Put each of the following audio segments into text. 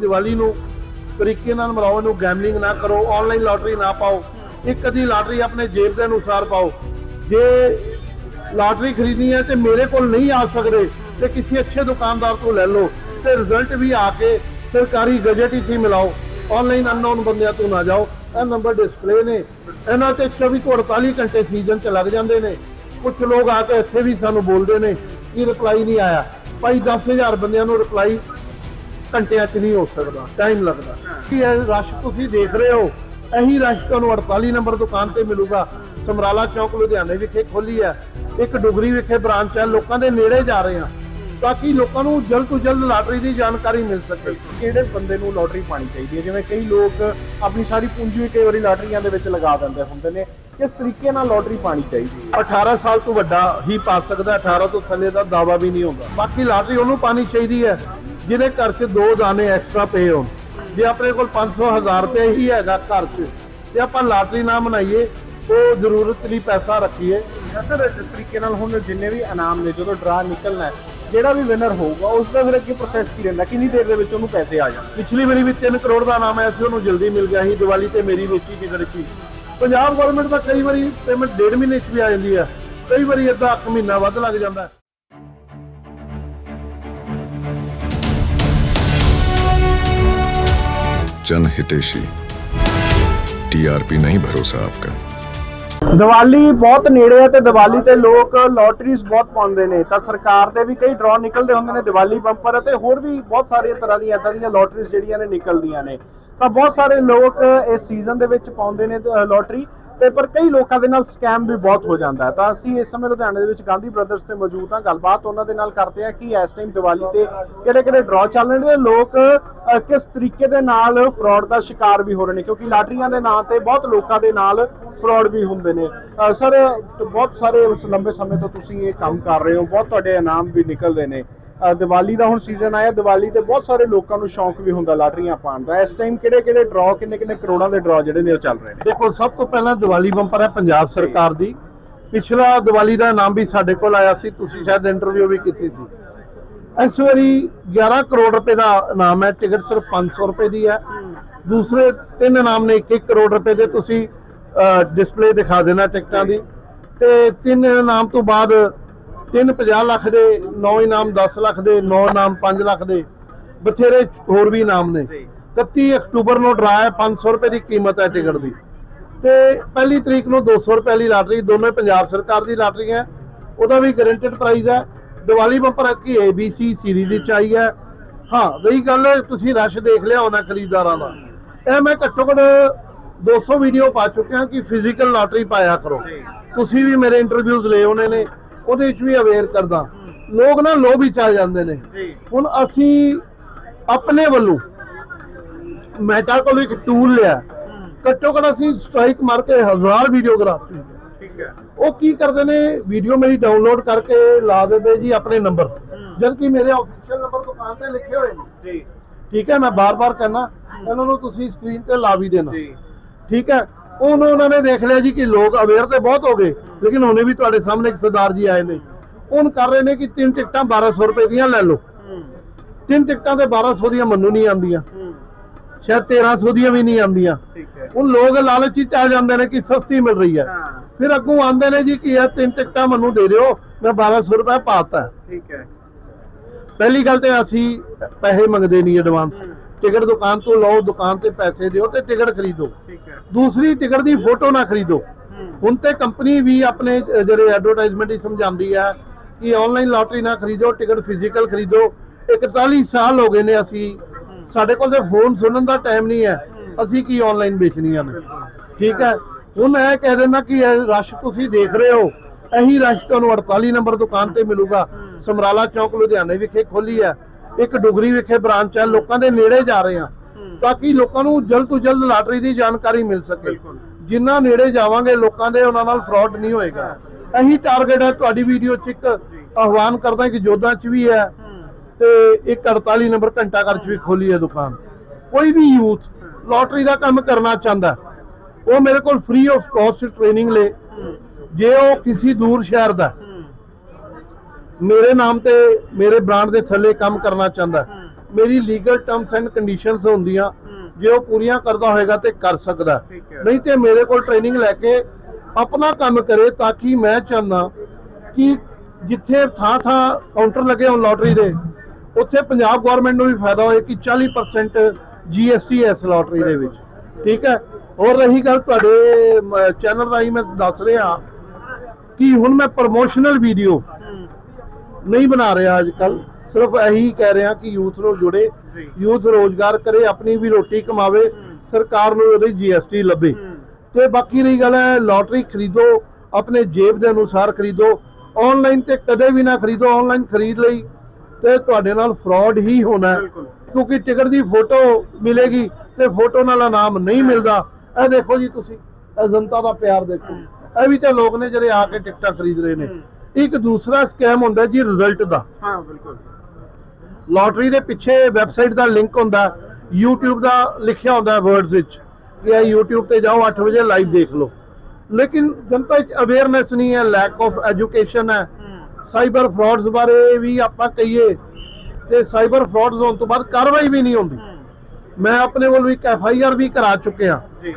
ਦੀਵਾਲੀ ਨੂੰ ਤਰੀਕੇ ਨਾਲ ਮਨਾਓ, ਇਹਨੂੰ ਗੈਮਲਿੰਗ ਨਾ ਕਰੋ ਆਨਲਾਈਨ ਲਾਟਰੀ ਨਾ ਪਾਓ। ਇੱਕ ਅੱਧੀ ਲਾਟਰੀ ਆਪਣੇ ਜੇਬ ਦੇ ਅਨੁਸਾਰ ਪਾਓ। ਜੇ ਲਾਟਰੀ ਖਰੀਦਣੀ ਹੈ ਤੇ ਮੇਰੇ ਕੋਲ ਨਹੀਂ ਆ ਸਕਦੇ, ਤੇ ਕਿਸੇ ਅੱਛੇ ਦੁਕਾਨਦਾਰ ਤੋਂ ਲੈ ਲਓ, ਤੇ ਰਿਜ਼ਲਟ ਵੀ ਆ ਕੇ ਸਰਕਾਰੀ ਗਜਟ ਵਿੱਚ ਹੀ ਮਿਲਾਓ। ਆਨਲਾਈਨ ਅਨਨੋਨ ਬੰਦਿਆਂ ਤੋਂ ਨਾ ਜਾਓ। ਇਹ ਨੰਬਰ ਡਿਸਪਲੇ ਨੇ। ਇਹਨਾਂ ਤੇ 24 ਤੋਂ 48 ਘੰਟੇ ਸੀਜ਼ਨ ਚ ਲੱਗ ਜਾਂਦੇ ਨੇ। ਕੁਝ ਲੋਕ ਆ ਕੇ ਇੱਥੇ ਵੀ ਸਾਨੂੰ ਬੋਲਦੇ ਨੇ ਕਿ ਰਿਪਲਾਈ ਨਹੀਂ ਆਇਆ। ਭਾਈ 10000 ਬੰਦਿਆਂ ਨੂੰ ਰਿਪਲਾਈ ਘੰਟਿਆਂ 'ਚ ਨਹੀਂ ਹੋ ਸਕਦਾ ਟਾਈਮ ਲੱਗਦਾ। ਕੀ ਇਹ ਰਸ਼ ਤੁਸੀਂ ਦੇਖ ਰਹੇ ਹੋ? ਇਹੀ ਰਸ਼ ਤੁਹਾਨੂੰ 48 ਨੰਬਰ ਦੁਕਾਨ ਤੇ ਮਿਲੂਗਾ। ਸਮਰਾਲਾ ਚੌਕ ਲੁਧਿਆਣੇ ਵਿਖੇ ਖੋਲੀ ਹੈ। ਇੱਕ ਡੁਗਰੀ ਵਿਖੇ ਬ੍ਰਾਂਚ ਹੈ ਲੋਕਾਂ ਦੇ ਨੇੜੇ ਜਾ ਰਹੇ ਹਾਂ। ਤਾਂ ਕਿ ਲੋਕਾਂ ਨੂੰ ਜਲਦ ਤੋਂ ਜਲਦ ਲਾਟਰੀ ਦੀ ਜਾਣਕਾਰੀ ਮਿਲ ਸਕੇ। ਕਿਹੜੇ ਬੰਦੇ ਨੂੰ ਲੋਟਰੀ ਪਾਣੀ ਚਾਹੀਦੀ ਹੈ? ਜਿਵੇਂ ਕਈ ਲੋਕ ਆਪਣੀ ਸਾਰੀ ਪੂੰਜੀ ਕਈ ਵਾਰੀ ਲਾਟਰੀਆਂ ਦੇ ਵਿੱਚ ਲਗਾ ਦਿੰਦੇ ਹੁੰਦੇ ਨੇ। ਕਿਸ ਤਰੀਕੇ ਨਾਲ ਲੋਟਰੀ ਪਾਣੀ ਚਾਹੀਦੀ ਹੈ? 18 ਸਾਲ ਤੋਂ ਵੱਡਾ ਹੀ ਪਾ ਸਕਦਾ 18 ਤੋਂ ਥੱਲੇ ਦਾ ਦਾਵਾ ਵੀ ਨਹੀਂ ਹੁੰਦਾ। ਬਾਕੀ ਲਾਟਰੀ ਉਹਨੂੰ ਪਾਣੀ ਚਾਹੀਦੀ ਹੈ। ਜਿਹਦੇ ਘਰ 'ਚ ਦੋ ਦਾਣੇ ਐਕਸਟਰਾ ਪਏ ਹੋਣ। ਜੇ ਆਪਣੇ ਕੋਲ 500 1000 ਰੁਪਏ ਹੀ ਹੈਗਾ ਘਰ 'ਚ ਤੇ ਆਪਾਂ ਲਾਟਰੀ ਨਾ ਬਣਾਈਏ ਉਹ ਜ਼ਰੂਰਤ ਲਈ ਪੈਸਾ ਰੱਖੀਏ। ਸਰ ਇਸ ਤਰੀਕੇ ਨਾਲ ਹੁਣ ਜਿੰਨੇ ਵੀ ਇਨਾਮ ਨੇ ਜਦੋਂ ਡਰਾ ਨਿਕਲਣਾ ਹੈ ਜਿਹੜਾ ਵੀ ਵਿਨਰ ਹੋਊਗਾ ਉਸ ਦਾ ਫਿਰ ਅੱਗੇ ਪ੍ਰੋਸੈਸ ਕੀ ਰਹਿੰਦਾ? ਕਿੰਨੀ ਦੇਰ ਦੇ ਵਿੱਚ ਉਹਨੂੰ ਪੈਸੇ ਆ ਜਾਣ ਪਿਛਲੀ ਵਾਰੀ ਵੀ 3 ਕਰੋੜ ਦਾ ਨਾਮ ਆਇਆ ਸੀ ਉਹਨੂੰ ਜਲਦੀ ਮਿਲ ਗਿਆ ਸੀ ਦੀਵਾਲੀ ਤੇ ਮੇਰੀ ਵੇਚੀ ਟਿਕਟ ਸੀ ਪੰਜਾਬ ਗਵਰਨਮੈਂਟ ਦਾ ਕਈ ਵਾਰੀ ਪੇਮੈਂਟ ਡੇਢ ਮਹੀਨੇ 'ਚ ਵੀ ਆ ਜਾਂਦੀ ਹੈ ਕਈ ਵਾਰੀ ਅੱਧਾ ਇੱਕ ਮਹੀਨਾ ਵੱਧ ਲੱਗ ਜਾਂਦਾ ਹੈ। जन हितेशी टीआरपी नहीं भरोसा आपका ਦੀਵਾਲੀ ਬਹੁਤ ਨੇੜੇ ਹੈ ਤੇ ਦੀਵਾਲੀ ਤੇ ਲੋਕ ਲੋਟਰੀਜ਼ ਬਹੁਤ ਪਾਉਂਦੇ ਨੇ ਤਾਂ ਸਰਕਾਰ ਦੇ ਵੀ ਕਈ ਡਰਾ ਨਿਕਲਦੇ ਹੁੰਦੇ ਨੇ ਦੀਵਾਲੀ ਬੰਪਰ ਅਤੇ ਹੋਰ ਵੀ ਬਹੁਤ ਸਾਰੀਆਂ ਤਰ੍ਹਾਂ ਦੀਆਂ ਇਦਾਂ ਦੀਆਂ ਲੋਟਰੀਜ਼ ਜਿਹੜੀਆਂ ਨੇ ਨਿਕਲਦੀਆਂ ਨੇ ਤਾਂ ਬਹੁਤ ਸਾਰੇ ਲੋਕ ਇਸ ਸੀਜ਼ਨ ਦੇ ਵਿੱਚ ਪਾਉਂਦੇ ਨੇ ਅ, ਲੋਟਰੀ ਤੇ ਪਰ ਕਈ ਲੋਕਾਂ ਦੇ ਨਾਲ ਸਕੈਮ ਵੀ ਬਹੁਤ ਹੋ ਜਾਂਦਾ ਹੈ। ਤਾਂ ਅਸੀਂ ਇਸ ਸਮੇਂ ਲੁਧਿਆਣੇ ਦੇ ਵਿੱਚ ਗਾਂਧੀ ਬ੍ਰਦਰਸ ਤੇ ਮੌਜੂਦ ਹਾਂ। ਗੱਲਬਾਤ ਉਹਨਾਂ ਦੇ ਨਾਲ ਕਰਦੇ ਹਾਂ ਕਿ ਇਸ ਟਾਈਮ ਦੀਵਾਲੀ ਤੇ ਕਿਹੜੇ ਕਿਹੜੇ ਡਰਾ ਚੱਲ ਰਹੇ ਨੇ ਲੋਕ ਕਿਸ ਤਰੀਕੇ ਦੇ ਨਾਲ ਫਰਾਡ ਦਾ ਸ਼ਿਕਾਰ ਵੀ ਹੋ ਰਹੇ ਨੇ? ਕਿਉਂਕਿ ਲਾਟਰੀਆਂ ਦੇ ਨਾਂ ਤੇ ਬਹੁਤ ਲੋਕਾਂ ਦੇ ਨਾਲ ਫਰਾਡ ਵੀ ਹੁੰਦੇ ਨੇ। ਸਰ ਬਹੁਤ ਸਾਰੇ ਉਸ ਲੰਬੇ ਸਮੇਂ ਤੋਂ ਤੁਸੀਂ ਇਹ ਕੰਮ ਕਰ ਰਹੇ ਹੋ। ਬਹੁਤ ਤੁਹਾਡੇ ਇਨਾਮ ਵੀ ਨਿਕਲਦੇ ਨੇ। ਦੀਵਾਲੀ ਦਾ ਹੁਣ ਸੀਜ਼ਨ ਆਇਆ ਦੀਵਾਲੀ ਤੇ ਬਹੁਤ ਸਾਰੇ ਲੋਕਾਂ ਨੂੰ ਸ਼ੌਂਕ ਵੀ ਹੁੰਦਾ ਲਾਟਰੀਆਂ ਪਾਉਣ ਦਾ। ਇਸ ਟਾਈਮ ਕਿਹੜੇ ਕਿਹੜੇ ਡਰਾ ਕਿੰਨੇ ਕਿੰਨੇ ਕਰੋੜਾਂ ਦੇ ਡਰਾ ਜਿਹੜੇ ਨੇ ਉਹ ਚੱਲ ਰਹੇ ਨੇ? ਦੇਖੋ ਸਭ ਤੋਂ ਪਹਿਲਾਂ ਦੀਵਾਲੀ ਬੰਪਰ ਹੈ ਪੰਜਾਬ ਸਰਕਾਰ ਦੀ। ਪਿਛਲਾ ਦੀਵਾਲੀ ਦਾ ਨਾਮ ਵੀ ਸਾਡੇ ਕੋਲ ਆਇਆ ਸੀ ਤੁਸੀਂ ਸ਼ਾਇਦ ਇੰਟਰਵਿਊ ਵੀ ਕੀਤੀ ਸੀ। ਇਸ ਵਾਰੀ 11 ਕਰੋੜ ਰੁਪਏ ਦਾ ਇਨਾਮ ਹੈ ਟਿਕਟ ਸਿਰਫ 500 ਰੁਪਏ ਦੀ ਹੈ। ਦੂਸਰੇ ਤਿੰਨ ਇਨਾਮ ਨੇ 1 ਕਰੋੜ ਰੁਪਏ ਦੇ ਤੁਸੀਂ ਡਿਸਪਲੇ ਦਿਖਾ ਦੇਣਾ ਟਿਕਟਾਂ ਦੀ। ਤੇ ਤਿੰਨ ਇਨਾਮ ਤੋਂ ਬਾਅਦ ਤਿੰਨ 50 ਲੱਖ ਦੇ 9 ਇਨਾਮ 10 ਲੱਖ ਦੇ 9 ਇਨਾਮ 5 ਲੱਖ ਦੇ। ਬਥੇਰੇ ਹੋਰ ਵੀ ਇਨਾਮ ਨੇ। 31 ਅਕਤੂਬਰ ਨੂੰ ਡਰਾ ਹੈ 500 ਰੁਪਏ ਦੀ ਕੀਮਤ ਹੈ ਟਿਕਟ ਦੀ। ਤੇ ਪਹਿਲੀ ਤਰੀਕ ਨੂੰ 200 ਰੁਪਏ ਵਾਲੀ ਲਾਟਰੀ ਦੋਵੇਂ ਪੰਜਾਬ ਸਰਕਾਰ ਦੀ ਲਾਟਰੀ ਹੈ। ਉਹਦਾ ਵੀ ਗਰੰਟਡ ਪ੍ਰਾਈਸ ਹੈ। ਦੀਵਾਲੀ ਬੰਪਰ ਐਤਕੀ ABC ਸੀਰੀਜ਼ ਵਿੱਚ ਆਈ ਹੈ। ਹਾਂ ਰਹੀ ਗੱਲ ਤੁਸੀਂ ਰਸ਼ ਦੇਖ ਲਿਆ ਹੋਣਾ ਖਰੀਦਦਾਰਾਂ ਦਾ। ਇਹ ਮੈਂ ਘੱਟੋ ਘੱਟ 200 ਵੀਡੀਓ ਪਾ ਚੁੱਕਿਆ ਕਿ ਫਿਜ਼ੀਕਲ ਲਾਟਰੀ ਪਾਇਆ ਕਰੋ। ਤੁਸੀਂ ਵੀ ਮੇਰੇ ਇੰਟਰਵਿਊਜ਼ ਲਏ ਹੋਣੇ ਨੇ। ਉਹਦੇ ਵਿੱਚ ਵੀ ਅਵੇਅਰ ਕਰਦਾ। ਲੋਕ ਨਾ ਲੋਭ ਵਿੱਚ ਆ ਜਾਂਦੇ ਨੇ। ਹੁਣ ਅਸੀਂ ਆਪਣੇ ਵੱਲੋਂ ਮੈਟਾ ਕੋਲ ਇੱਕ ਟੂਲ ਲਿਆ। ਘੱਟੋ ਘੱਟ ਅਸੀਂ ਸਟ੍ਰਾਈਕ ਮਾਰ ਕੇ ਹਜ਼ਾਰ ਵੀਡੀਓਗ੍ਰਾਫ ਠੀਕ ਹੈ। ਉਹ ਕੀ ਕਰਦੇ ਨੇ? ਵੀਡੀਓ ਮੇਰੀ ਡਾਊਨਲੋਡ ਕਰਕੇ ਲਾ ਦਿੰਦੇ ਜੀ ਆਪਣੇ ਨੰਬਰ ਜਦ ਕਿ ਮੇਰੇ ਆਫੀਸ਼ੀਅਲ ਨੰਬਰ ਦੁਕਾਨ ਤੇ ਲਿਖੇ ਹੋਏ ਨੇ। ਜੀ। ਠੀਕ ਹੈ ਮੈਂ ਬਾਰ-ਬਾਰ ਕਹਿਣਾ ਇਹਨਾਂ ਨੂੰ ਤੁਸੀਂ ਸਕਰੀਨ ਤੇ ਲਾ ਵੀ ਦੇਣਾ। ਜੀ। ਠੀਕ ਹੈ ਉਹਨੂੰ ਉਹਨਾਂ ਨੇ ਦੇਖ ਲਿਆ ਜੀ ਕਿ ਲੋਕ ਅਵੇਅਰ ਤੇ ਬਹੁਤ ਹੋ ਗਏ। ਲੇਕਿਨ ਉਹਨੇ ਵੀ ਤੁਹਾਡੇ ਸਾਹਮਣੇ ਇੱਕ ਸਰਦਾਰ ਜੀ ਆਏ ਨੇ। ਉਹਨ ਕਰ ਰਹੇ ਨੇ ਕਿ ਤਿੰਨ ਟਿਕਟਾਂ 1200 ਰੁਪਏ ਦੀਆਂ ਲੈ ਲਓ। ਤਿੰਨ ਟਿਕਟਾਂ ਤੇ 1200 ਦੀਆਂ ਮੈਨੂੰ ਨਹੀਂ ਆਉਂਦੀਆਂ। ਸ਼ਾਇਦ 1300 ਦੀਆਂ ਵੀ ਨਹੀਂ ਆਉਂਦੀਆਂ। ਠੀਕ ਹੈ। ਉਹ ਲੋਕ ਲਾਲਚ ਵਿੱਚ ਆ ਜਾਂਦੇ ਨੇ ਕਿ ਸਸਤੀ ਮਿਲ ਰਹੀ ਹੈ। ਹਾਂ। ਫਿਰ ਅੱਗੋਂ ਆਉਂਦੇ ਨੇ ਜੀ ਕਿ ਇਹ ਤਿੰਨ ਟਿਕਟਾਂ ਮੈਨੂੰ ਦੇ ਦਿਓ ਮੈਂ 1200 ਰੁਪਏ ਪਾਤਾ। ਠੀਕ ਹੈ। ਪਹਿਲੀ ਗੱਲ ਤੇ ਅਸੀਂ ਪੈਸੇ ਮੰਗਦੇ ਨਹੀਂ ਐਡਵਾਂਸ ਟਿਕਟ ਦੁਕਾਨ ਤੋਂ ਲਓ ਦੁਕਾਨ ਤੇ ਪੈਸੇ ਦਿਓ ਤੇ ਟਿਕਟ ਖਰੀਦੋ। ਠੀਕ ਹੈ। ਦੂਸਰੀ ਟਿਕਟ ਦੀ ਫੋਟੋ ਨਾ ਖਰੀਦੋ। ਹੁਣ ਤੇ ਕੰਪਨੀ ਵੀ ਆਪਣੇ ਜਿਹੜੇ ਐਡਵਰਟਾਈਜ਼ਮੈਂਟ ਹੀ ਸਮਝਾਉਂਦੀ ਹੈ ਕਿ ਆਨਲਾਈਨ ਲਾਟਰੀ ਨਾ ਖਰੀਦੋ ਟਿਕਟ ਫਿਜ਼ੀਕਲ ਖਰੀਦੋ। 41 ਸਾਲ ਹੋ ਗਏ ਨੇ ਅਸੀਂ। ਸਾਡੇ ਕੋਲ ਤੇ ਫੋਨ ਸੁਣਨ ਦਾ ਟਾਈਮ ਨਹੀਂ ਹੈ। ਅਸੀਂ ਕੀ ਆਨਲਾਈਨ ਵੇਚਣੀਆਂ ਨੇ ਠੀਕ ਹੈ? ਹੁਣ ਇਹ ਕਹਿ ਦਿੰਦਾ ਕਿ ਇਹ ਰਸ਼ ਤੁਸੀਂ ਦੇਖ ਰਹੇ ਹੋ। ਇਹੀ ਰਸ਼ ਤੁਹਾਨੂੰ 48 ਨੰਬਰ ਦੁਕਾਨ ਤੇ ਮਿਲੂਗਾ। ਸਮਰਾਲਾ ਚੌਕ ਲੁਧਿਆਣੇ ਵਿਖੇ ਖੋਲੀ ਹੈ। ਇੱਕ ਡੁਗਰੀ ਵਿਖੇ ਬ੍ਰਾਂਚ ਹੈ। ਲੋਕਾਂ ਦੇ ਨੇੜੇ ਜਾ ਰਹੇ ਹਾਂ। ਤਾਂ ਕਿ ਲੋਕਾਂ ਨੂੰ ਜਲਦ ਤੋਂ ਜਲਦ ਲਾਟਰੀ ਦੀ ਜਾਣਕਾਰੀ ਮਿਲ ਸਕੇ। ਜਿੰਨਾ ਨੇੜੇ ਜਾਵਾਂਗੇ ਲੋਕਾਂ ਦੇ ਉਹਨਾਂ ਨਾਲ ਫਰਾਡ ਨਹੀਂ ਹੋਏਗਾ। ਇਹੀ ਟਾਰਗੇਟ ਹੈ ਤੁਹਾਡੀ ਵੀਡੀਓ 'ਚ ਇੱਕ ਆਹਵਾਨ ਕਰਦਾ ਕਿ ਜੋਧਾਂ 'ਚ ਵੀ ਹੈ ਤੇ ਇੱਕ 48 ਨੰਬਰ ਘੰਟਾ ਘਰ 'ਚ ਵੀ ਖੋਲੀ ਹੈ ਦੁਕਾਨ। ਕੋਈ ਵੀ ਯੂਥ ਲਾਟਰੀ ਦਾ ਕੰਮ ਕਰਨਾ ਚਾਹੁੰਦਾ, ਉਹ ਮੇਰੇ ਕੋਲ ਫ੍ਰੀ ਆਫ ਕਾਸਟ ਟ੍ਰੇਨਿੰਗ ਲੈ। ਜੇ ਉਹ ਕਿਸੇ ਦੂਰ ਸ਼ਹਿਰ ਦਾ, ਮੇਰੇ ਨਾਮ ਤੇ ਮੇਰੇ ਬ੍ਰਾਂਡ ਦੇ ਥੱਲੇ ਕੰਮ ਕਰਨਾ ਚਾਹੁੰਦਾ, ਮੇਰੀ ਲੀਗਲ ਟਰਮਸ ਐਂਡ ਕੰਡੀਸ਼ਨਸ ਹੁੰਦੀਆਂ ਜੇ ਉਹ ਪੂਰੀਆਂ ਕਰਦਾ ਹੋਏਗਾ ਤੇ ਕਰ ਸਕਦਾ। ਨਹੀਂ ਤੇ ਮੇਰੇ ਕੋਲ ਟ੍ਰੇਨਿੰਗ ਲੈ ਕੇ ਆਪਣਾ ਕੰਮ ਕਰੇ ਤਾਂ ਕਿ ਮੈਂ ਚਾਹੁੰਦਾ ਕਿ ਜਿੱਥੇ ਥਾਂ ਥਾਂ ਕਾਊਂਟਰ ਲੱਗੇ ਹੋਣ ਲੋਟਰੀ ਦੇ ਉੱਥੇ ਪੰਜਾਬ ਗਵਰਨਮੈਂਟ ਨੂੰ ਵੀ ਫਾਇਦਾ ਹੋਏ ਕਿ 40% GST ਹੈ ਇਸ ਲੋਟਰੀ ਦੇ ਵਿੱਚ ਠੀਕ ਹੈ ਹੋਰ ਰਹੀ ਗੱਲ ਤੁਹਾਡੇ ਚੈਨਲ ਰਾਹੀਂ ਮੈਂ ਦੱਸ ਰਿਹਾ ਕਿ ਹੁਣ ਮੈਂ ਪ੍ਰੋਮੋਸ਼ਨਲ ਵੀਡੀਓ ਨਹੀਂ ਬਣਾ ਰਿਹਾ ਅੱਜ ਕੱਲ ਸਿਰਫ ਇਹੀ ਕਹਿ ਰਿਹਾ ਕਿ ਯੂਥ ਨੂੰ ਜੁੜੇ। ਯੂਥ ਰੋਜ਼ਗਾਰ ਕਰੇ ਆਪਣੀ ਵੀ ਰੋਟੀ ਕਮਾਵੇ ਸਰਕਾਰ ਨੂੰ ਉਹਦੀ ਜੀਐਸਟੀ ਲੱਭੇ। ਤੇ ਬਾਕੀ ਰਹੀ ਗੱਲ ਹੈ ਲੋਟਰੀ ਖਰੀਦੋ ਆਪਣੇ ਜੇਬ ਦੇ ਅਨੁਸਾਰ ਖਰੀਦੋ। ਆਨਲਾਈਨ ਤੇ ਕਦੇ ਵੀ ਨਾ ਖਰੀਦੋ ਆਨਲਾਈਨ ਖਰੀਦ ਲਈ। ਤੇ ਤੁਹਾਡੇ ਨਾਲ ਫਰਾਡ ਹੀ ਹੋਣਾ। ਕਿਉਂਕਿ ਟਿਕਟ ਦੀ ਫੋਟੋ ਮਿਲੇਗੀ ਤੇ ਫੋਟੋ ਨਾਲ ਇਨਾਮ ਨਹੀਂ ਮਿਲਦਾ। ਇਹ ਦੇਖੋ ਜੀ ਤੁਸੀਂ ਇਹ ਜਨਤਾ ਦਾ ਪਿਆਰ ਦੇਖੋ। ਇਹ ਵੀ ਤਾਂ ਲੋਕ ਨੇ ਜਿਹੜੇ ਆ ਕੇ ਟਿਕਟਾਂ ਖਰੀਦ ਰਹੇ ਨੇ। ਇੱਕ ਦੂਸਰਾ ਸਕੈਮ ਹੁੰਦਾ ਜੀ ਰਿਜ਼ਲਟ ਦਾ। ਹਾਂ ਬਿਲਕੁਲ। ਲੋਟਰੀ ਦੇ ਪਿੱਛੇ ਵੈਬਸਾਈਟ ਦਾ ਲਿੰਕ ਹੁੰਦਾ YouTube ਦਾ ਲਿਖਿਆ ਹੁੰਦਾ ਵਰਡਸ ਵਿੱਚ ਕਿ ਇਹ YouTube ਤੇ ਜਾਓ 8 ਵਜੇ ਲਾਈਵ ਦੇਖ ਲਓ। ਲੇਕਿਨ ਜਨਤਾ ਵਿੱਚ ਅਵੇਅਰਨੈਸ ਨਹੀਂ ਹੈ ਲੈਕ ਆਫ ਐਜੂਕੇਸ਼ਨ ਹੈ। ਸਾਈਬਰ ਫਰਾਡਸ ਬਾਰੇ ਵੀ ਆਪਾਂ ਕਹੀਏ ਤੇ ਸਾਈਬਰ ਫਰਾਡਸ ਹੋਣ ਤੋਂ ਬਾਅਦ ਕਾਰਵਾਈ ਵੀ ਨਹੀਂ ਹੁੰਦੀ। ਮੈਂ ਆਪਣੇ ਵੱਲੋਂ ਇੱਕ ਐਫ ਆਈ ਆਰ ਵੀ ਕਰਾ ਚੁੱਕਿਆ। ਜੀ।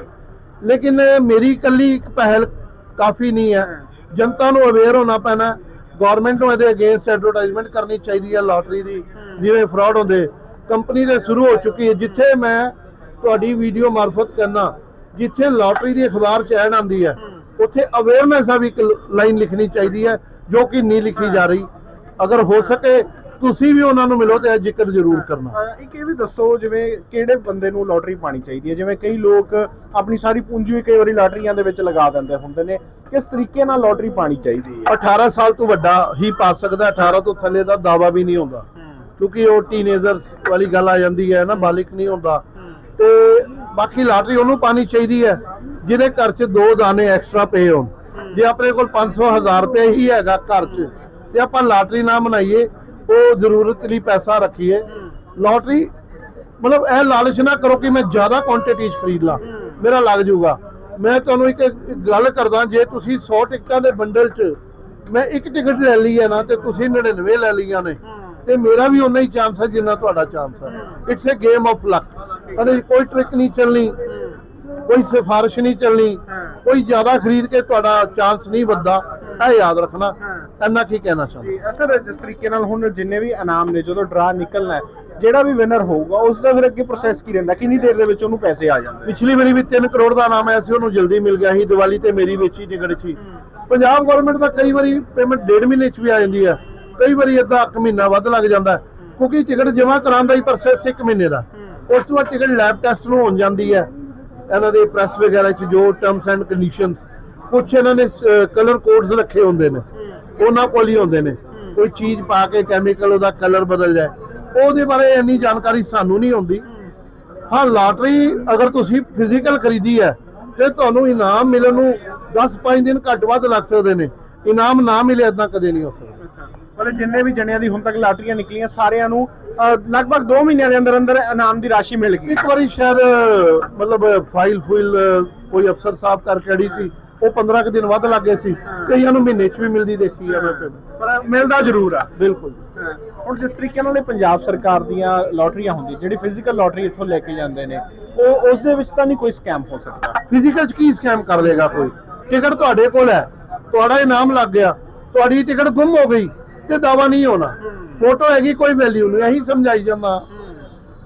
ਲੇਕਿਨ ਮੇਰੀ ਇਕੱਲੀ ਇੱਕ ਪਹਿਲ ਕਾਫੀ ਨਹੀਂ ਹੈ। ਜਨਤਾ ਨੂੰ ਅਵੇਅਰ ਹੋਣਾ ਪੈਣਾ ਗਵਰਨਮੈਂਟ ਨੂੰ ਇਹਦੇ ਅਗੇਂਸਟ ਐਡਵਰਟਾਈਜ਼ਮੈਂਟ ਕਰਨੀ ਚਾਹੀਦੀ ਹੈ ਲਾਟਰੀ ਦੀ ਜਿਵੇਂ ਫਰਾਡ ਹੁੰਦੇ ਕੰਪਨੀ ਦੇ ਸ਼ੁਰੂ ਹੋ ਚੁੱਕੀ ਹੈ ਜਿੱਥੇ ਮੈਂ ਤੁਹਾਡੀ ਵੀਡੀਓ ਮਾਰਫਤ ਕਰਨਾ ਜਿੱਥੇ ਲਾਟਰੀ ਦੀ ਅਖਬਾਰ ਚ ਐਡ ਆਉਂਦੀ ਹੈ ਉੱਥੇ ਅਵੇਅਰਨੈਸ ਦਾ ਵੀ ਇੱਕ ਲਾਈਨ ਲਿਖਣੀ ਚਾਹੀਦੀ ਹੈ ਜੋ ਕਿ ਨਹੀਂ ਲਿਖੀ ਜਾ ਰਹੀ। ਅਗਰ ਹੋ ਸਕੇ ਤੁਸੀਂ ਵੀ ਉਹਨਾਂ ਨੂੰ ਮਿਲੋ ਤੇ ਇਹ ਜ਼ਿਕਰ ਜ਼ਰੂਰ ਕਰਨਾ। ਅਹ ਇੱਕ ਇਹ ਵੀ ਦੱਸੋ ਜਿਵੇਂ ਕਿਹੜੇ ਬੰਦੇ ਨੂੰ ਲੋਟਰੀ ਪਾਣੀ ਚਾਹੀਦੀ ਹੈ? ਜਿਵੇਂ ਕਈ ਲੋਕ ਆਪਣੀ ਸਾਰੀ ਪੂੰਜੀ ਵੀ ਕਈ ਵਾਰੀ ਲਾਟਰੀਆਂ ਦੇ ਵਿੱਚ ਲਗਾ ਦਿੰਦੇ ਹੁੰਦੇ ਨੇ। ਕਿਸ ਤਰੀਕੇ ਨਾਲ ਲੋਟਰੀ ਪਾਣੀ ਚਾਹੀਦੀ ਹੈ? 18 ਸਾਲ ਤੋਂ ਵੱਡਾ ਹੀ ਪਾ ਸਕਦਾ 18 ਤੋਂ ਥੱਲੇ ਦਾ ਦਾਵਾ ਵੀ ਨਹੀਂ ਹੁੰਦਾ। ਕਿਉਂਕਿ ਉਹ ਟੀਨੇਜਰਸ ਵਾਲੀ ਗੱਲ ਆ ਜਾਂਦੀ ਹੈ ਨਾ ਬਾਲਿਕ ਨਹੀਂ ਹੁੰਦਾ। ਤੇ ਬਾਕੀ ਲਾਟਰੀ ਉਹਨੂੰ ਪਾਣੀ ਚਾਹੀਦੀ ਹੈ ਜਿਹਦੇ ਘਰ 'ਚ ਦੋ ਦਾਣੇ ਐਕਸਟਰਾ ਪਏ ਹੋਣ। ਜੇ ਆਪਣੇ ਕੋਲ 500 1000 ਰੁਪਏ ਹੀ ਹੈਗਾ ਘਰ 'ਚ ਤੇ ਆਪਾਂ ਲਾਟਰੀ ਨਾ ਬਣਾਈਏ ਉਹ ਜ਼ਰੂਰਤ ਲਈ ਪੈਸਾ ਰੱਖੀਏ। ਲਾਟਰੀ, ਮਤਲਬ ਇਹ ਲਾਲਚ ਨਾ ਕਰੋ ਕਿ ਮੈਂ ਜ਼ਿਆਦਾ ਕੁਆਂਟੀਟੀ ਖਰੀਦ ਲਾਂ। ਮੇਰਾ ਲੱਗ ਜਾਊਗਾ। ਮੈਂ ਤੁਹਾਨੂੰ ਇੱਕ ਗੱਲ ਕਰਦਾ, ਜੇ ਤੁਸੀਂ 100 ਟਿਕਟਾਂ ਦੇ ਬੰਡਲ 'ਚ ਮੈਂ ਇੱਕ ਟਿਕਟ ਲੈ ਲਈ ਹੈ ਨਾ, ਤੇ ਤੁਸੀਂ 99 ਲੈ ਲਈਆਂ ਨੇ, ਤੇ ਮੇਰਾ ਵੀ ਉਨਾ ਹੀ ਚਾਂਸ ਹੈ ਜਿੰਨਾ ਤੁਹਾਡਾ ਚਾਂਸ ਹੈ। It's a game of luck ਕਦੇ ਕੋਈ ਟ੍ਰਿਕ ਨਹੀਂ ਚੱਲਣੀ, ਕੋਈ ਸਿਫਾਰਿਸ਼ ਨਹੀਂ ਚੱਲਣੀ, ਕੋਈ ਜ਼ਿਆਦਾ ਖਰੀਦ ਕੇ ਤੁਹਾਡਾ ਚਾਂਸ ਨਹੀਂ ਵੱਧਦਾ। ਇਹ ਯਾਦ ਰੱਖਣਾ। ਇੰਨਾ ਕੀ ਕਹਿਣਾ ਚਾਹੁੰਦਾ। ਜੀ ਅਸਰ ਜਿਸ ਤਰੀਕੇ ਨਾਲ ਹੁਣ ਜਿੰਨੇ ਵੀ ਇਨਾਮ ਨੇ ਜਦੋਂ ਡਰਾ ਨਿਕਲਣਾ ਹੈ ਜਿਹੜਾ ਵੀ ਵਿਨਰ ਹੋਊਗਾ ਉਸ ਦਾ ਫਿਰ ਅੱਗੇ ਪ੍ਰੋਸੈਸ ਕੀ ਰਹਿੰਦਾ ਕਿੰਨੀ ਦੇਰ ਦੇ ਵਿੱਚ ਉਹਨੂੰ ਪੈਸੇ ਆ ਜਾਂਦੇ ਪਿਛਲੀ ਵਾਰੀ ਵੀ 3 ਕਰੋੜ ਦਾ ਨਾਮ ਆਇਆ ਸੀ ਉਹਨੂੰ ਜਲਦੀ ਮਿਲ ਗਿਆ ਸੀ ਦੀਵਾਲੀ ਤੇ ਮੇਰੀ ਵੇਚੀ ਟਿਕਟ ਸੀ ਪੰਜਾਬ ਗਵਰਨਮੈਂਟ ਦਾ ਕਈ ਵਾਰੀ ਪੇਮੈਂਟ ਡੇਢ ਮਹੀਨੇ ਚ ਵੀ ਆ ਜਾਂਦੀ ਹੈ ਕਈ ਵਾਰੀ ਅੱਧਾ ਇੱਕ ਮਹੀਨਾ ਵੱਧ ਲੱਗ ਜਾਂਦਾ ਕਿਉਂਕਿ ਟਿਕਟ ਜਮ੍ਹਾਂ ਕਰਾਉਣ ਦਾ ਹੀ ਪ੍ਰੋਸੈਸ 1 ਮਹੀਨੇ ਦਾ। ਉਸ ਤੋਂ ਬਾਅਦ ਟਿਕਟ ਲੈਬ ਟੈਸਟ ਨੂੰ ਹੋਣ ਜਾਂਦੀ ਹੈ। ਇਹਨਾਂ ਦੇ ਪ੍ਰੈਸ ਵਗੈਰਾ ਚ ਜੋ ਟਰਮਸ ਐਂਡ ਕੰਡੀਸ਼ਨਸ ਕੁਝ ਇਹਨਾਂ ਨੇ ਕਲਰ ਕੋਡਸ ਰੱਖੇ ਹੁੰਦੇ ਨੇ। ਉਹਨਾਂ ਕੋਲ ਹੀ ਹੁੰਦੇ ਨੇ। ਕੋਈ ਚੀਜ਼ ਪਾ ਕੇ ਕੈਮੀਕਲ ਉਹਦਾ ਕਲਰ ਬਦਲ ਜਾਏ। ਉਹਦੇ ਬਾਰੇ ਇੰਨੀ ਜਾਣਕਾਰੀ ਸਾਨੂੰ ਨਹੀਂ ਹੁੰਦੀ ਹਾਂ। ਲਾਟਰੀ ਅਗਰ ਤੁਸੀਂ ਫਿਜ਼ੀਕਲ ਖਰੀਦੀ ਹੈ ਤੇ ਤੁਹਾਨੂੰ ਇਨਾਮ ਮਿਲਣ ਨੂੰ 10-5 ਦਿਨ ਘੱਟ ਵੱਧ ਲੱਗ ਸਕਦੇ ਨੇ। ਇਨਾਮ ਨਾ ਮਿਲੇ ਇਦਾਂ ਕਦੇ ਨਹੀਂ ਹੋ ਸਕਦਾ। ਮਤਲਬ ਜਿੰਨੇ ਵੀ ਜਣਿਆਂ ਦੀ ਹੁਣ ਤੱਕ ਲਾਟਰੀਆਂ ਨਿਕਲੀਆਂ ਸਾਰਿਆਂ ਨੂੰ ਲਗਭਗ 2 ਮਹੀਨਿਆਂ ਦੇ ਅੰਦਰ ਅੰਦਰ ਇਨਾਮ ਦੀ ਰਾਸ਼ੀ ਮਿਲ ਗਈ। ਇੱਕ ਵਾਰੀ ਸ਼ਾਇਦ ਮਤਲਬ ਫਾਈਲ ਫੁਇਲ ਕੋਈ ਅਫਸਰ ਸਾਹਿਬ ਕਰਕੇ ਅੜੀ ਸੀ ਉਹ 15 ਕੁ ਦਿਨ ਵੱਧ ਲੱਗ ਗਏ ਸੀ। ਕਈਆਂ ਨੂੰ ਮਹੀਨੇ 'ਚ ਵੀ ਮਿਲਦੀ ਦੇਖੀ ਆ ਮੈਂ payment। ਪਰ ਮਿਲਦਾ ਜ਼ਰੂਰ ਆ ਬਿਲਕੁਲ। ਹੁਣ ਜਿਸ ਤਰੀਕੇ ਨਾਲ ਇਹ ਪੰਜਾਬ ਸਰਕਾਰ ਦੀਆਂ ਲੋਟਰੀਆਂ ਹੁੰਦੀਆਂ ਜਿਹੜੀ ਫਿਜ਼ੀਕਲ ਲੋਟਰੀ ਇੱਥੋਂ ਲੈ ਕੇ ਜਾਂਦੇ ਨੇ ਉਹ ਉਸ ਦੇ ਵਿੱਚ ਤਾਂ ਨਹੀਂ ਕੋਈ ਸਕੈਮ ਹੋ ਸਕਦਾ। ਫਿਜ਼ੀਕਲ 'ਚ ਕੀ ਸਕੈਮ ਕਰ ਲੇਗਾ ਕੋਈ? ਟਿਕਟ ਤੁਹਾਡੇ ਕੋਲ ਹੈ ਤੁਹਾਡਾ ਇਨਾਮ ਲੱਗ ਗਿਆ ਤੁਹਾਡੀ ਟਿਕਟ ਗੁੰਮ ਹੋ ਗਈ ਤੇ ਦਾਵਾ ਨਹੀਂ ਹੋਣਾ। ਫੋਟੋ ਹੈਗੀ ਕੋਈ ਵੈਲਿਊ ਨਹੀਂ ਇਹੀ ਸਮਝਾਈ ਜਾਂਦਾ।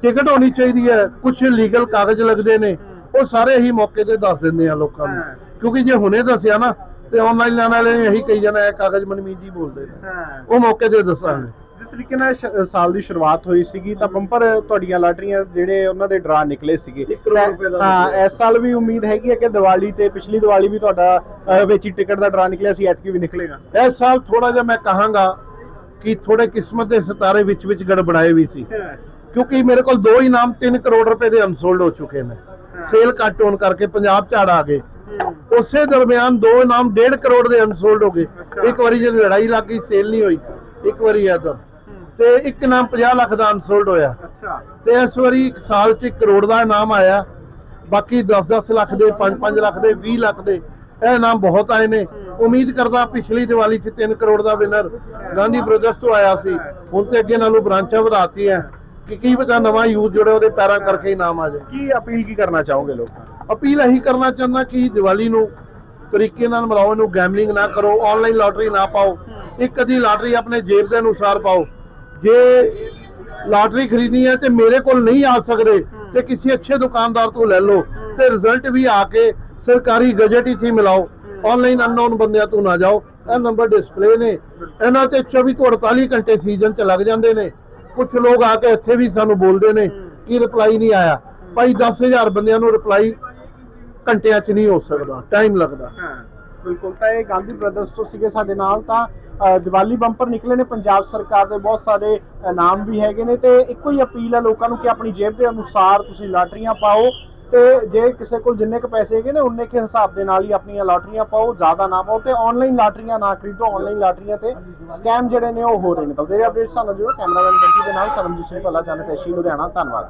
ਟਿਕਟ ਹੋਣੀ ਚਾਹੀਦੀ ਹੈ ਕੁਝ ਲੀਗਲ ਕਾਗਜ਼ ਲੱਗਦੇ ਨੇ ਉਹ ਸਾਰੇ ਹੀ ਮੌਕੇ ਤੇ ਦੱਸ ਦਿੰਦੇ ਆ ਲੋਕਾਂ ਨੂੰ। ਕਿਉਂਕਿ ਜੇ ਹੁਣੇ ਦੱਸਿਆ ਨਾ ਤੇ ਆਨਲਾਈਨ ਲੈਣ ਵਾਲੇ ਇਹੀ ਕਹੀ ਜਾਣਾ ਇਹ ਕਾਗਜ਼ ਮਨਮੀਤ ਜੀ ਬੋਲਦੇ ਨੇ। ਹਾਂ। ਉਹ ਮੌਕੇ ਤੇ ਦੱਸਾਂਗੇ। ਜਿਸ ਤਰੀਕੇ ਨਾਲ ਸ਼- ਸਾਲ ਦੀ ਸ਼ੁਰੂਆਤ ਹੋਈ ਸੀਗੀ ਤਾਂ ਬੰਪਰ ਤੁਹਾਡੀਆਂ ਲਾਟਰੀਆਂ ਜਿਹੜੇ ਉਹਨਾਂ ਦੇ ਡਰਾ ਨਿਕਲੇ ਸੀਗੇ। ਇੱਕ ਕਰੋੜ ਰੁਪਏ ਦਾ ਹਾਂ। ਇਸ ਸਾਲ ਵੀ ਉਮੀਦ ਹੈਗੀ ਹੈ ਕਿ ਦੀਵਾਲੀ ਤੇ ਪਿਛਲੀ ਦੀਵਾਲੀ ਵੀ ਤੁਹਾਡਾ ਵਿੱਚ ਹੀ ਟਿਕਟ ਦਾ ਡਰਾ ਨਿਕਲਿਆ ਸੀ ਐਤਕੀ ਵੀ ਨਿਕਲੇਗਾ। ਇਸ ਸਾਲ ਥੋੜਾ ਜਿਹਾ ਮੈਂ ਕਹਾਂਗਾ ਕਿ ਥੋੜੇ ਕਿਸਮਤ ਦੇ ਸਿਤਾਰੇ ਵਿੱਚ ਵਿੱਚ ਗੜਬੜਾਏ ਵੀ ਸੀ। ਕਿਉਂਕਿ ਮੇਰੇ ਕੋਲ ਦੋ ਇਨਾਮ 3 ਕਰੋੜ ਰੁਪਏ ਦੇ ਅਨਸੋਲਡ ਹੋ ਚੁੱਕੇ ਨੇ। ਸੇਲ ਘੱਟ ਹੋਣ ਕਰਕੇ ਪੰਜਾਬ ਝਾੜ ਆ ਗਏ। ਉਸੇ ਦਰਮਿਆਨ ਦੋ ਇਨਾਮ 1.5 ਕਰੋੜ ਦੇ ਅਨਸੋਲਡ ਹੋ ਗਏ। ਇੱਕ ਵਾਰੀ ਜਦ ਲੜਾਈ ਲੱਗ ਗਈ ਸੇਲ ਨਹੀਂ ਹੋਈ। ਇੱਕ ਵਾਰੀ ਇਧਰ ਤੇ। ਇੱਕ ਇਨਾਮ 50 ਲੱਖ ਦਾ ਅਨਸੋਲਡ ਹੋਇਆ। ਅੱਛਾ। ਤੇ ਇਸ ਵਾਰੀ ਇੱਕ ਸਾਲ 'ਚ 1 ਕਰੋੜ ਦਾ ਇਨਾਮ ਆਇਆ। ਬਾਕੀ 10-10 ਲੱਖ ਦੇ 5-5 ਲੱਖ ਦੇ 20 ਲੱਖ ਦੇ ਇਹ ਇਨਾਮ ਬਹੁਤ ਆਏ ਨੇ। ਉਮੀਦ ਕਰਦਾ ਪਿਛਲੀ ਦੀਵਾਲੀ 'ਚ 3 ਕਰੋੜ ਦਾ ਵਿਨਰ ਗਾਂਧੀ ਬ੍ਰਦਰਸ ਤੋਂ ਆਇਆ ਸੀ। ਹੁਣ ਤੇ ਅੱਗੇ ਨਾਲੋਂ ਬ੍ਰਾਂਚਾਂ ਵਧਾਤੀ ਹੈ ਕਿ ਕੀ ਪਤਾ ਨਵਾਂ ਯੂਥ ਜਿਹੜੇ ਉਹਦੇ ਪੈਰਾਂ ਕਰਕੇ ਹੀ ਨਾਮ ਆ ਜਾਏ। ਕੀ ਅਪੀਲ ਕੀ ਕਰਨਾ ਚਾਹੋਗੇ ਲੋਕਾਂ? ਨੂੰ ਅਪੀਲ ਇਹੀ ਕਰਨਾ ਚਾਹੁੰਦਾ ਕਿ ਦੀਵਾਲੀ ਨੂੰ ਤਰੀਕੇ ਨਾਲ ਮਨਾਓ ਇਹਨੂੰ ਗੈਮਲਿੰਗ ਨਾ ਕਰੋ ਆਨਲਾਈਨ ਲਾਟਰੀ ਨਾ ਪਾਓ। ਇੱਕ ਅੱਧੀ ਲਾਟਰੀ ਆਪਣੇ ਜੇਬ ਦੇ ਅਨੁਸਾਰ ਪਾਓ। ਜੇ ਲਾਟਰੀ ਖਰੀਦਣੀ ਹੈ ਤੇ ਮੇਰੇ ਕੋਲ ਨਹੀਂ ਆ ਸਕਦੇ ਤੇ ਕਿਸੇ ਅੱਛੇ ਦੁਕਾਨਦਾਰ ਤੋਂ ਲੈ ਲਓ ਤੇ ਰਿਜ਼ਲਟ ਵੀ ਆ ਕੇ ਸਰਕਾਰੀ ਗਜਟ ਹੀ ਮਿਲਾਓ। ਆਨਲਾਈਨ ਅਨਨੋਨ ਬੰਦਿਆਂ ਤੋਂ ਨਾ ਜਾਓ। ਇਹ ਨੰਬਰ ਡਿਸਪਲੇ ਨੇ। ਇਹਨਾਂ ਤੇ 24 ਤੋਂ 48 ਘੰਟੇ ਸੀਜ਼ਨ ਚ ਲੱਗ ਜਾਂਦੇ ਨੇ। ਕੁਝ ਲੋਕ ਆ ਕੇ ਇੱਥੇ ਵੀ ਸਾਨੂੰ ਬੋਲਦੇ ਨੇ ਕਿ ਰਿਪਲਾਈ ਨਹੀਂ ਆਇਆ। ਭਾਈ 10000 ਬੰਦਿਆਂ ਨੂੰ ਰਿਪਲਾਈ ਘੰਟਿਆਂ 'ਚ ਨਹੀਂ ਹੋ ਸਕਦਾ ਟਾਈਮ ਲੱਗਦਾ। ਬਿਲਕੁਲ। ਤਾਂ ਇਹ ਗਾਂਧੀ ਬ੍ਰਦਰਸ ਤੋਂ ਸੀਗੇ ਸਾਡੇ ਨਾਲ ਤਾਂ ਦੀਵਾਲੀ ਬੰਪਰ ਨਿਕਲੇ ਨੇ ਪੰਜਾਬ ਸਰਕਾਰ ਦੇ ਬਹੁਤ ਸਾਰੇ ਇਨਾਮ ਵੀ ਹੈਗੇ ਨੇ ਤੇ ਇੱਕੋ ਹੀ ਅਪੀਲ ਹੈ ਲੋਕਾਂ ਨੂੰ ਕਿ ਆਪਣੀ ਜੇਬ ਦੇ ਅਨੁਸਾਰ ਤੁਸੀਂ ਲਾਟਰੀਆਂ ਪਾਓ ਤੇ ਜੇ ਕਿਸੇ ਕੋਲ ਜਿੰਨੇ ਕ ਪੈਸੇ ਹੈਗੇ ਨੇ, ਉਨੇ ਕੇ ਹਿਸਾਬ ਦੇ ਨਾਲ ਹੀ ਆਪਣੀਆਂ ਲਾਟਰੀਆਂ ਪਾਓ, ਜ਼ਿਆਦਾ ਨਾ ਪਾਓ ਤੇ ਆਨਲਾਈਨ ਲਾਟਰੀਆਂ ਨਾ ਖਰੀਦੋ ਆਨਲਾਈਨ ਲਾਟਰੀਆਂ ਤੇ ਸਕੈਮ ਜਿਹੜੇ ਨੇ ਉਹ ਹੋ ਰਹੇ ਨੇ। ਤਾਂ ਵਧੇਰੇ ਅਪਡੇਟਸ ਸਾਨੂੰ ਜਰੂਰ ਕੈਮਰਾਮੈਨ ਬੰਟੀ ਦੇ ਨਾਲ ਸਰਮਜੀਤ ਸਿੰਘ ਭੱਲਾ, ਚੰਨ ਪੇਸ਼ੀ ਲੁਧਿਆਣਾ। ਧੰਨਵਾਦ।